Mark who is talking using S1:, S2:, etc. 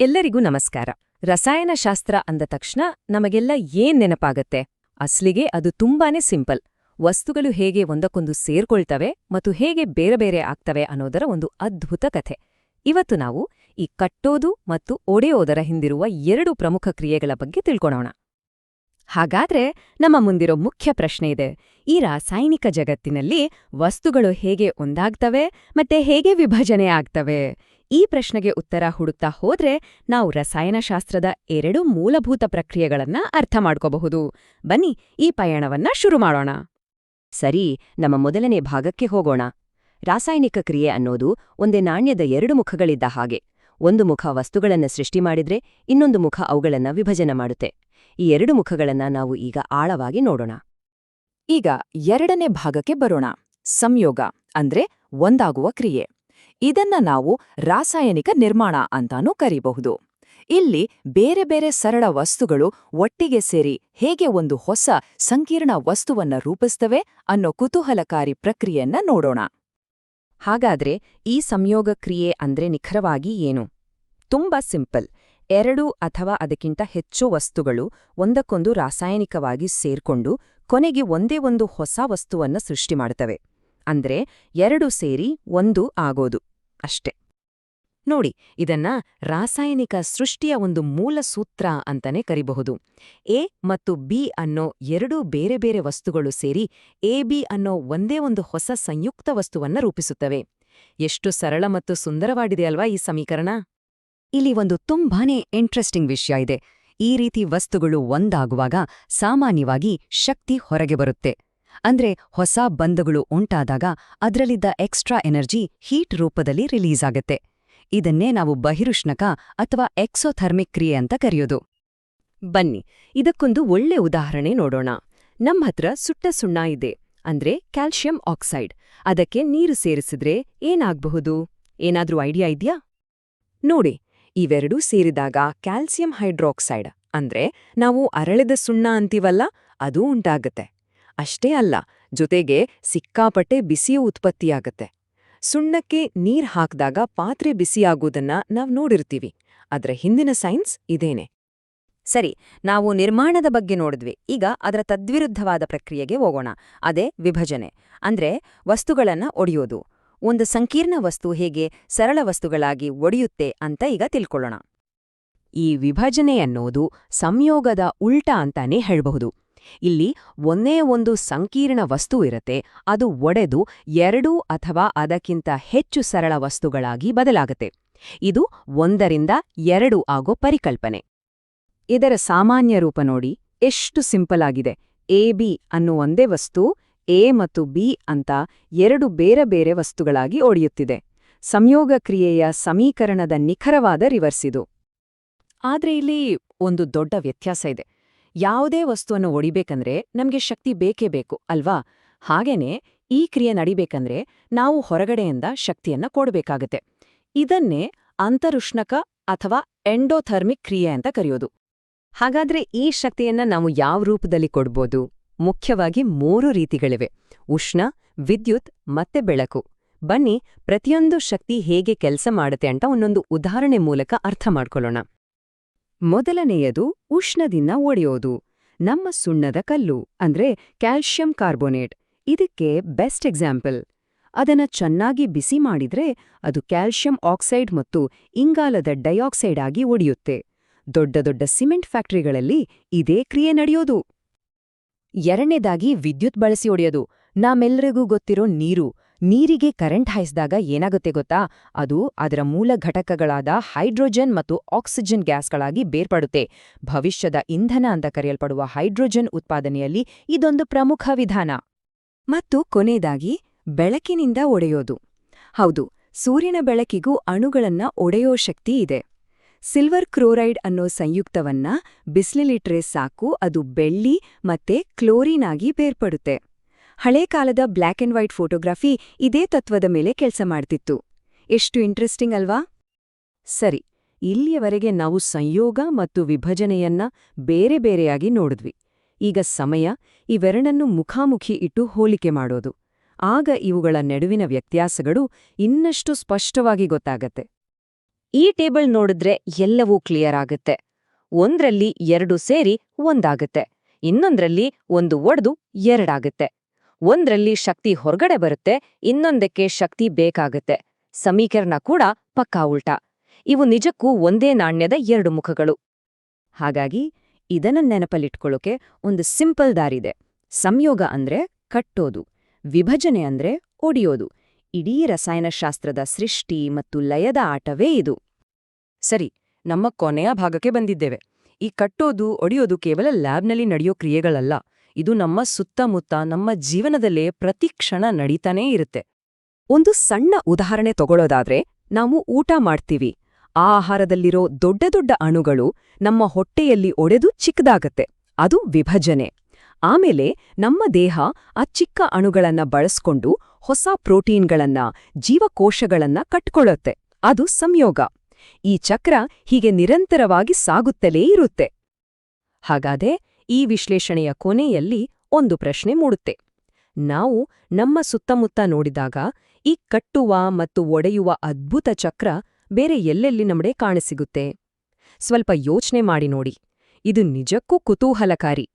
S1: ಎಲ್ಲರಿಗೂ ನಮಸ್ಕಾರ. ರಸಾಯನಶಾಸ್ತ್ರ ಅಂದ ತಕ್ಷಣ ನಮಗೆಲ್ಲ ಏನ್ ನೆನಪಾಗತ್ತೆ? ಅಸ್ಲಿಗೆ ಅದು ತುಂಬಾನೇ ಸಿಂಪಲ್. ವಸ್ತುಗಳು ಹೇಗೆ ಒಂದಕ್ಕೊಂದು ಸೇರ್ಕೊಳ್ತವೆ ಮತ್ತು ಹೇಗೆ ಬೇರೆ ಬೇರೆ ಆಗ್ತವೆ ಅನ್ನೋದರ ಒಂದು ಅದ್ಭುತ ಕಥೆ. ಇವತ್ತು ನಾವು ಈ ಕಟ್ಟೋದು ಮತ್ತು ಒಡೆಯೋದರ ಹಿಂದಿರುವ ಎರಡು ಪ್ರಮುಖ ಕ್ರಿಯೆಗಳ ಬಗ್ಗೆ ತಿಳ್ಕೊಳೋಣ. ಹಾಗಾದ್ರೆ ನಮ್ಮ ಮುಂದಿರೋ ಮುಖ್ಯ ಪ್ರಶ್ನೆ ಇದೆ. ಈ ರಾಸಾಯನಿಕ ಜಗತ್ತಿನಲ್ಲಿ ವಸ್ತುಗಳು ಹೇಗೆ ಒಂದಾಗ್ತವೆ ಮತ್ತೆ ಹೇಗೆ ವಿಭಜನೆ ಆಗ್ತವೆ? ಈ ಪ್ರಶ್ನೆಗೆ ಉತ್ತರ ಹುಡುಕ್ತಾ ಹೋದ್ರೆ ನಾವು ರಸಾಯನಶಾಸ್ತ್ರದ ಎರಡು ಮೂಲಭೂತ ಪ್ರಕ್ರಿಯೆಗಳನ್ನ ಅರ್ಥ ಮಾಡ್ಕೋಬಹುದು. ಬನ್ನಿ ಈ ಪಯಣವನ್ನ ಶುರು ಮಾಡೋಣ.
S2: ಸರಿ, ನಮ್ಮ ಮೊದಲನೇ ಭಾಗಕ್ಕೆ ಹೋಗೋಣ. ರಾಸಾಯನಿಕ ಕ್ರಿಯೆ ಅನ್ನೋದು ಒಂದೇ ನಾಣ್ಯದ ಎರಡು ಮುಖಗಳಿದ್ದ ಹಾಗೆ. ಒಂದು ಮುಖ ವಸ್ತುಗಳನ್ನ ಸೃಷ್ಟಿ ಮಾಡಿದ್ರೆ, ಇನ್ನೊಂದು ಮುಖ ಅವುಗಳನ್ನು ವಿಭಜನೆ ಮಾಡುತ್ತೆ. ಈ ಎರಡು ಮುಖಗಳನ್ನ ನಾವು ಈಗ ಆಳವಾಗಿ ನೋಡೋಣ.
S1: ಈಗ ಎರಡನೇ ಭಾಗಕ್ಕೆ ಬರೋಣ. ಸಂಯೋಗ ಅಂದ್ರೆ ಒಂದಾಗುವ ಕ್ರಿಯೆ. ಇದನ್ನ ನಾವು ರಾಸಾಯನಿಕ ನಿರ್ಮಾಣ ಅಂತಾನೂ ಕರೀಬಹುದು. ಇಲ್ಲಿ ಬೇರೆ ಬೇರೆ ಸರಳ ವಸ್ತುಗಳು ಒಟ್ಟಿಗೆ ಸೇರಿ ಹೇಗೆ ಒಂದು ಹೊಸ ಸಂಕೀರ್ಣ ವಸ್ತುವನ್ನ ರೂಪಿಸ್ತವೆ ಅನ್ನೋ ಕುತೂಹಲಕಾರಿ ಪ್ರಕ್ರಿಯೆಯನ್ನ ನೋಡೋಣ. ಹಾಗಾದ್ರೆ ಈ ಸಂಯೋಗ ಕ್ರಿಯೆ ಅಂದ್ರೆ ನಿಖರವಾಗಿ ಏನು? ತುಂಬಾ ಸಿಂಪಲ್. ಎರಡು ಅಥವಾ ಅದಕ್ಕಿಂತ ಹೆಚ್ಚು ವಸ್ತುಗಳು ಒಂದಕ್ಕೊಂದು ರಾಸಾಯನಿಕವಾಗಿ ಸೇರ್ಕೊಂಡು ಕೊನೆಗೆ ಒಂದೇ ಒಂದು ಹೊಸ ವಸ್ತುವನ್ನ ಸೃಷ್ಟಿ ಮಾಡುತ್ತವೆ ಅಂದ್ರೆ ಎರಡು ಸೇರಿ ಒಂದು ಆಗೋದು ಅಷ್ಟೆ. ನೋಡಿ, ಇದನ್ನ ರಾಸಾಯನಿಕ ಸೃಷ್ಟಿಯ ಒಂದು ಮೂಲ ಸೂತ್ರ ಅಂತಾನೆ ಕರಿಬಹುದು. ಎ ಮತ್ತು ಬಿ ಅನ್ನೋ ಎರಡೂ ಬೇರೆ ಬೇರೆ ವಸ್ತುಗಳು ಸೇರಿ ಎ, ಬಿ ಅನ್ನೋ ಒಂದೇ ಒಂದು ಹೊಸ ಸಂಯುಕ್ತ ವಸ್ತುವನ್ನ ರೂಪಿಸುತ್ತವೆ. ಎಷ್ಟು ಸರಳ ಮತ್ತು ಸುಂದರವಾಗಿದೆ ಅಲ್ವಾ ಈ ಸಮೀಕರಣ?
S2: ಇಲ್ಲಿ ಒಂದು ತುಂಬಾನೇ ಇಂಟ್ರೆಸ್ಟಿಂಗ್ ವಿಷಯ ಇದೆ. ಈ ರೀತಿ ವಸ್ತುಗಳು ಒಂದಾಗುವಾಗ ಸಾಮಾನ್ಯವಾಗಿ ಶಕ್ತಿ ಹೊರಗೆ ಬರುತ್ತೆ. ಅಂದ್ರೆ ಹೊಸ ಬಂಧಗಳು ಉಂಟಾದಾಗ ಅದರಲ್ಲಿದ್ದ ಎಕ್ಸ್ಟ್ರಾ ಎನರ್ಜಿ ಹೀಟ್ ರೂಪದಲ್ಲಿ ರಿಲೀಸ್ ಆಗತ್ತೆ. ಇದನ್ನೇ ನಾವು ಬಹಿರುಷ್ಣಕ ಅಥವಾ ಎಕ್ಸೋಥರ್ಮಿಕ್ ಕ್ರಿಯೆ ಅಂತ ಕರೆಯೋದು.
S1: ಬನ್ನಿ, ಇದಕ್ಕೊಂದು ಒಳ್ಳೆ ಉದಾಹರಣೆ ನೋಡೋಣ. ನಮ್ಹತ್ರ ಸುಟ್ಟ ಸುಣ್ಣ ಇದೆ, ಅಂದ್ರೆ ಕ್ಯಾಲ್ಶಿಯಂ ಆಕ್ಸೈಡ್ ಅದಕ್ಕೆ ನೀರು ಸೇರಿಸಿದ್ರೆ ಏನಾಗ್ಬಹುದು? ಏನಾದ್ರೂ ಐಡಿಯಾ ಇದ್ಯಾ? ನೋಡಿ ಇವೆರಡೂ ಸೇರಿದಾಗ ಕ್ಯಾಲ್ಸಿಯಂ ಹೈಡ್ರಾಕ್ಸೈಡ್, ಅಂದ್ರೆ ನಾವು ಅರಳಿದ ಸುಣ್ಣ ಅಂತೀವಲ್ಲ, ಅದೂ ಉಂಟಾಗತ್ತೆ. ಅಷ್ಟೇ ಅಲ್ಲ, ಜೊತೆಗೆ ಸಿಕ್ಕಾಪಟ್ಟೆ ಬಿಸಿಯೂ ಉತ್ಪತ್ತಿಯಾಗತ್ತೆ. ಸುಣ್ಣಕ್ಕೆ ನೀರ್ ಹಾಕ್ದಾಗ ಪಾತ್ರೆ ಬಿಸಿಯಾಗೋದನ್ನ ನಾವ್ ನೋಡಿರ್ತೀವಿ. ಅದರ ಹಿಂದಿನ ಸೈನ್ಸ್ ಇದೇನೆ. ಸರಿ, ನಾವು ನಿರ್ಮಾಣದ ಬಗ್ಗೆ ನೋಡಿದ್ವಿ. ಈಗ ಅದರ ತದ್ವಿರುದ್ಧವಾದ ಪ್ರಕ್ರಿಯೆಗೆ ಹೋಗೋಣ. ಅದೇ ವಿಭಜನೆ, ಅಂದ್ರೆ ವಸ್ತುಗಳನ್ನ ಒಡೆಯೋದು. ಒಂದು ಸಂಕೀರ್ಣ ವಸ್ತು ಹೇಗೆ ಸರಳ ವಸ್ತುಗಳಾಗಿ ಒಡೆಯುತ್ತೆ ಅಂತ ಈಗ ತಿಳ್ಕೊಳ್ಳೋಣ. ಈ ವಿಭಜನೆ ಅನ್ನೋದು ಸಂಯೋಗದ ಉಲ್ಟ ಅಂತಾನೆ ಹೇಳಬಹುದು. ಇಲ್ಲಿ ಒಂದೇ ಒಂದು ಸಂಕೀರ್ಣ ವಸ್ತು ಇರತ್ತೆ, ಅದು ಒಡೆದು ಎರಡು ಅಥವಾ ಅದಕ್ಕಿಂತ ಹೆಚ್ಚು ಸರಳ ವಸ್ತುಗಳಾಗಿ ಬದಲಾಗತ್ತೆ. ಇದು ಒಂದರಿಂದ ಎರಡು ಆಗೋ ಪರಿಕಲ್ಪನೆ. ಇದರ ಸಾಮಾನ್ಯ ರೂಪ ನೋಡಿ, ಎಷ್ಟು ಸಿಂಪಲ್ ಆಗಿದೆ. ಎ, ಬಿ ಅನ್ನೋ ಒಂದೇ ವಸ್ತು ಎ ಮತ್ತು ಬಿ ಅಂತ ಎರಡು ಬೇರೆ ಬೇರೆ ವಸ್ತುಗಳಾಗಿ ಒಡೆಯುತ್ತಿದೆ. ಸಂಯೋಗ ಕ್ರಿಯೆಯ ಸಮೀಕರಣದ ನಿಖರವಾದ ರಿವರ್ಸ್ ಇದು. ಆದ್ರೆ ಇಲ್ಲಿ ಒಂದು ದೊಡ್ಡ ವ್ಯತ್ಯಾಸ ಇದೆ. ಯಾವುದೇ ವಸ್ತುವನ್ನು ಒಡಿಬೇಕಂದ್ರೆ ನಮಗೆ ಶಕ್ತಿ ಬೇಕೇ ಬೇಕು, ಅಲ್ವಾ? ಹಾಗೇನೆ ಈ ಕ್ರಿಯೆ ನಡಿಬೇಕಂದ್ರೆ ನಾವು ಹೊರಗಡೆಯಿಂದ ಶಕ್ತಿಯನ್ನ ಕೊಡಬೇಕಾಗುತ್ತೆ. ಇದನ್ನೇ ಅಂತರುಷ್ಣಕ ಅಥವಾ ಎಂಡೋಥರ್ಮಿಕ್ ಕ್ರಿಯೆ ಅಂತ ಕರೆಯೋದು. ಹಾಗಾದ್ರೆ ಈ ಶಕ್ತಿಯನ್ನ ನಾವು ಯಾವ ರೂಪದಲ್ಲಿ ಕೊಡ್ಬೋದು? ಮುಖ್ಯವಾಗಿ ಮೂರು ರೀತಿಗಳಿವೆ. ಉಷ್ಣ, ವಿದ್ಯುತ್ ಮತ್ತೆ ಬೆಳಕು. ಬನ್ನಿ ಪ್ರತಿಯೊಂದು ಶಕ್ತಿ ಹೇಗೆ ಕೆಲಸ ಮಾಡುತ್ತೆ ಅಂತ ಒಂದೊಂದು ಉದಾಹರಣೆ ಮೂಲಕ ಅರ್ಥ ಮಾಡ್ಕೊಳ್ಳೋಣ. ಮೊದಲನೆಯದು ಉಷ್ಣದಿಂದ ಒಡೆಯೋದು. ನಮ್ಮ ಸುಣ್ಣದ ಕಲ್ಲು, ಅಂದ್ರೆ ಕ್ಯಾಲ್ಶಿಯಂ ಕಾರ್ಬೋನೇಟ್. ಇದಕ್ಕೆ ಬೆಸ್ಟ್ ಎಕ್ಸಾಂಪಲ್. ಅದನ್ನ ಚೆನ್ನಾಗಿ ಬಿಸಿ ಮಾಡಿದ್ರೆ ಅದು ಕ್ಯಾಲ್ಶಿಯಂ ಆಕ್ಸೈಡ್ ಮತ್ತು ಇಂಗಾಲದ ಡೈಆಕ್ಸೈಡ್ ಆಗಿ ಒಡೆಯುತ್ತೆ. ದೊಡ್ಡ ದೊಡ್ಡ ಸಿಮೆಂಟ್ ಫ್ಯಾಕ್ಟರಿಗಳಲ್ಲಿ ಇದೇ ಕ್ರಿಯೆ ನಡೆಯೋದು. ಎರಡನೇದಾಗಿ ವಿದ್ಯುತ್ ಬಳಸಿ ಒಡೆಯೋದು ನಾಮೆಲ್ಲರಿಗೂ ಗೊತ್ತಿರೋ ನೀರು. ನೀರಿಗೆ ಕರೆಂಟ್ ಹಾಯಿಸಿದಾಗ ಏನಾಗುತ್ತೆ ಗೊತ್ತಾ? ಅದು ಅದರ ಮೂಲ ಘಟಕಗಳಾದ ಹೈಡ್ರೋಜನ್ ಮತ್ತು ಆಕ್ಸಿಜನ್ ಗ್ಯಾಸ್ಗಳಾಗಿ ಬೇರ್ಪಡುತ್ತೆ. ಭವಿಷ್ಯದ ಇಂಧನ ಅಂತ ಕರೆಯಲ್ಪಡುವ ಹೈಡ್ರೋಜನ್ ಉತ್ಪಾದನೆಯಲ್ಲಿ ಇದೊಂದು ಪ್ರಮುಖ ವಿಧಾನ. ಮತ್ತು ಕೊನೆಯದಾಗಿ, ಬೆಳಕಿನಿಂದ ಒಡೆಯೋದು. ಹೌದು, ಸೂರ್ಯನ ಬೆಳಕಿಗೂ ಅಣುಗಳನ್ನ ಒಡೆಯೋ ಶಕ್ತಿ ಇದೆ. ಸಿಲ್ವರ್ ಕ್ಲೋರೈಡ್ ಅನ್ನೋ ಸಂಯುಕ್ತವನ್ನ ಬಿಸಿಲಿಟ್ರೆ ಸಾಕು, ಅದು ಬೆಳ್ಳಿ ಮತ್ತೆ ಕ್ಲೋರಿನ್ ಆಗಿ ಬೇರ್ಪಡುತ್ತೆ. ಹಳೆ ಕಾಲದ ಬ್ಲ್ಯಾಕ್ ಅಂಡ್ ವೈಟ್ ಫೋಟೋಗ್ರಫಿ ಇದೇ ತತ್ವದ ಮೇಲೆ ಕೆಲಸ ಮಾಡ್ತಿತ್ತು. ಎಷ್ಟು ಇಂಟ್ರೆಸ್ಟಿಂಗ್ ಅಲ್ವಾ? ಸರಿ, ಇಲ್ಲಿಯವರೆಗೆ ನಾವು ಸಂಯೋಗ ಮತ್ತು ವಿಭಜನೆಯನ್ನ ಬೇರೆ ಬೇರೆಯಾಗಿ ನೋಡಿದ್ವಿ. ಈಗ ಸಮಯ ಇವೆರಡನ್ನು ಮುಖಾಮುಖಿ ಇಟ್ಟು ಹೋಲಿಕೆ ಮಾಡೋದು. ಆಗ ಇವುಗಳ ನಡುವಿನ ವ್ಯತ್ಯಾಸಗಳು ಇನ್ನಷ್ಟು ಸ್ಪಷ್ಟವಾಗಿ ಗೊತ್ತಾಗತ್ತೆ.
S2: ಈ ಟೇಬಲ್ ನೋಡಿದ್ರೆ ಎಲ್ಲವೂ ಕ್ಲಿಯರ್ ಆಗುತ್ತೆ. ಒಂದ್ರಲ್ಲಿ ಎರಡು ಸೇರಿ ಒಂದಾಗುತ್ತೆ. ಇನ್ನೊಂದ್ರಲ್ಲಿ ಒಂದು ಒಡೆದು ಎರಡಾಗುತ್ತೆ. ಒಂದ್ರಲ್ಲಿ ಶಕ್ತಿ ಹೊರಗಡೆ ಬರುತ್ತೆ, ಇನ್ನೊಂದಕ್ಕೆ ಶಕ್ತಿ ಬೇಕಾಗುತ್ತೆ. ಸಮೀಕರಣ ಕೂಡ ಪಕ್ಕಾ ಉಲ್ಟಾ. ಇವು ನಿಜಕ್ಕೂ ಒಂದೇ ನಾಣ್ಯದ ಎರಡು ಮುಖಗಳು.
S1: ಹಾಗಾಗಿ ಇದನ್ನ ನೆನಪಲ್ಲಿಟ್ಕೊಳ್ಳೋಕೆ ಒಂದು ಸಿಂಪಲ್ ದಾರಿದೆ ಸಂಯೋಗ ಅಂದ್ರೆ ಕಟ್ಟೋದು, ವಿಭಜನೆ ಅಂದ್ರೆ ಒಡಿಯೋದು. ಇಡೀ ರಸಾಯನಶಾಸ್ತ್ರದ ಸೃಷ್ಟಿ ಮತ್ತು ಲಯದ ಆಟವೇ ಇದು.
S2: ಸರಿ, ನಮ್ಮ ಕೊನೆಯ ಭಾಗಕ್ಕೆ ಬಂದಿದ್ದೇವೆ. ಈ ಕಟ್ಟೋದು, ಒಡೆಯೋದು ಕೇವಲ ಲ್ಯಾಬ್ನಲ್ಲಿ ನಡೆಯೋ ಕ್ರಿಯೆಗಳಲ್ಲ. ಇದು ನಮ್ಮ ಸುತ್ತಮುತ್ತ, ನಮ್ಮ ಜೀವನದಲ್ಲೇ ಪ್ರತಿ ಕ್ಷಣ ನಡೀತಾನೇ ಇರುತ್ತೆ.
S1: ಒಂದು ಸಣ್ಣ ಉದಾಹರಣೆ ತಗೊಳ್ಳೋದಾದ್ರೆ ನಾವು ಊಟ ಮಾಡ್ತೀವಿ. ಆ ಆಹಾರದಲ್ಲಿರೋ ದೊಡ್ಡ ದೊಡ್ಡ ಅಣುಗಳು ನಮ್ಮ ಹೊಟ್ಟೆಯಲ್ಲಿ ಒಡೆದು ಚಿಕ್ಕದಾಗತ್ತೆ. ಅದು ವಿಭಜನೆ. ಆಮೇಲೆ ನಮ್ಮ ದೇಹ ಆ ಚಿಕ್ಕ ಅಣುಗಳನ್ನ ಬಳಸ್ಕೊಂಡು ಹೊಸ ಪ್ರೋಟೀನ್ಗಳನ್ನ, ಜೀವಕೋಶಗಳನ್ನ ಕಟ್ಕೊಳ್ಳುತ್ತೆ ಅದು ಸಂಯೋಗ. ಈ ಚಕ್ರ ಹೀಗೆ ನಿರಂತರವಾಗಿ ಸಾಗುತ್ತಲೇ ಇರುತ್ತೆ. ಹಾಗಾದೆ ಈ ವಿಶ್ಲೇಷಣೆಯ ಕೊನೆಯಲ್ಲಿ ಒಂದು ಪ್ರಶ್ನೆ ಮೂಡುತ್ತೆ. ನಾವು ನಮ್ಮ ಸುತ್ತಮುತ್ತ ನೋಡಿದಾಗ ಈ ಕಟ್ಟುವ ಮತ್ತು ಒಡೆಯುವ ಅದ್ಭುತ ಚಕ್ರ ಬೇರೆ ಎಲ್ಲೆಲ್ಲಿ ನಮಗೆ ಕಾಣಸಿಗುತ್ತೆ? ಸ್ವಲ್ಪ ಯೋಚನೆ ಮಾಡಿ ನೋಡಿ. ಇದು ನಿಜಕ್ಕೂ ಕುತೂಹಲಕಾರಿ.